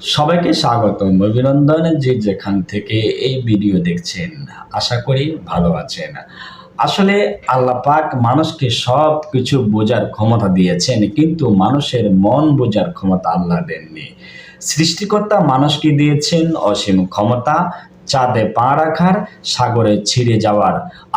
সবাইকে স্বাগতম। অভিনন্দন যে যেখান থেকে এই ভিডিও দেখছেন, আশা করি ভালো আছেন। আসলে আল্লাহ পাক মানুষকে সব কিছু বোঝার ক্ষমতা দিয়েছেন, কিন্তু মানুষের মন বোঝার ক্ষমতা আল্লাহ দেননি। সৃষ্টিকর্তা মানুষকে দিয়েছেন অসীম ক্ষমতা চাঁদে পা রাখার, সাগরে ছিঁড়ে যাওয়ার।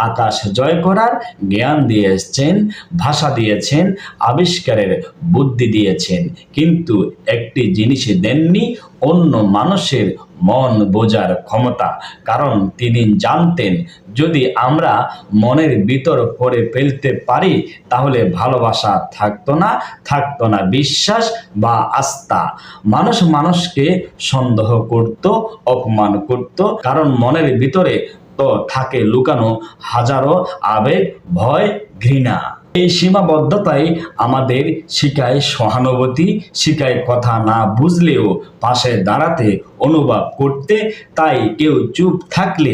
আকাশ জয় করার জ্ঞান দিয়ে এসছেন ভাষা দিয়েছেন, আবিষ্কারের বুদ্ধি দিয়েছেন। কিন্তু একটি জিনিস দেননি, অন্য মানুষের মন বোঝার ক্ষমতা। কারণ তিনি জানতেন, যদি আমরা মনের ভিতর করে ফেলতে পারি, তাহলে ভালোবাসা থাকতো না থাকতো না বিশ্বাস বা আস্থা। মানুষ মানুষকে সন্দেহ করত, অপমান করত, কারণ মনের ভিতরে তো থাকে লুকানো হাজারো আবেগ, ভয়, ঘৃণা। এই সীমাবদ্ধতাই আমাদের শিকায় সহানুভূতি শিকায় কথা না বুঝলেও পাশে দাঁড়াতে, অনুভব করতে। তাই কেউ চুপ থাকলে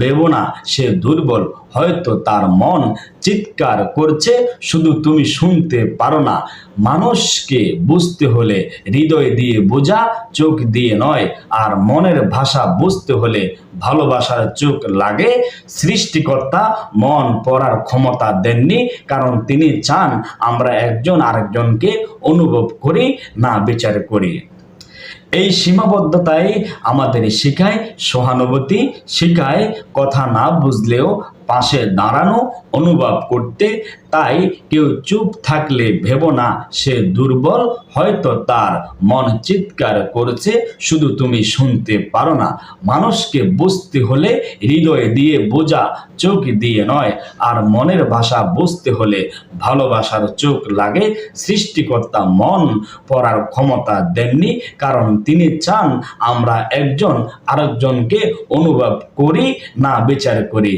বেবনা সে দুর্বল হয়তো তার মন চিৎকার করছে, শুধু তুমি শুনতে পারো না। মানুষকে বুঝতে হলে হৃদয় দিয়ে বোঝা চোখ দিয়ে নয়, আর মনের ভাষা বুঝতে হলে ভালোবাসার চোখ লাগে। সৃষ্টিকর্তা মন পড়ার ক্ষমতা দেননি, কারণ তিনি চান আমরা একজন আরেকজনকে অনুভব করি, না বিচার করি। এই সীমাবদ্ধতাই আমাদের শিখায় সহানুভূতি, শিখায় কথা না বুঝলেও পাশে দাঁড়ানো অনুভব করতে, তাই কেউ চুপ থাকলে ভেব না সে দুর্বল, হয়তো তার মন চিৎকার করছে, শুধু তুমি শুনতে পারো না। মানুষকে বুঝতে হলে হৃদয় দিয়ে বোঝা চোখ দিয়ে নয়, আর মনের ভাষা বুঝতে হলে ভালোবাসার চোখ লাগে। সৃষ্টিকর্তা মন পড়ার ক্ষমতা দেননি, কারণ তিনি চান আমরা একজন আরেকজনকে অনুভব করি, না বিচার করি।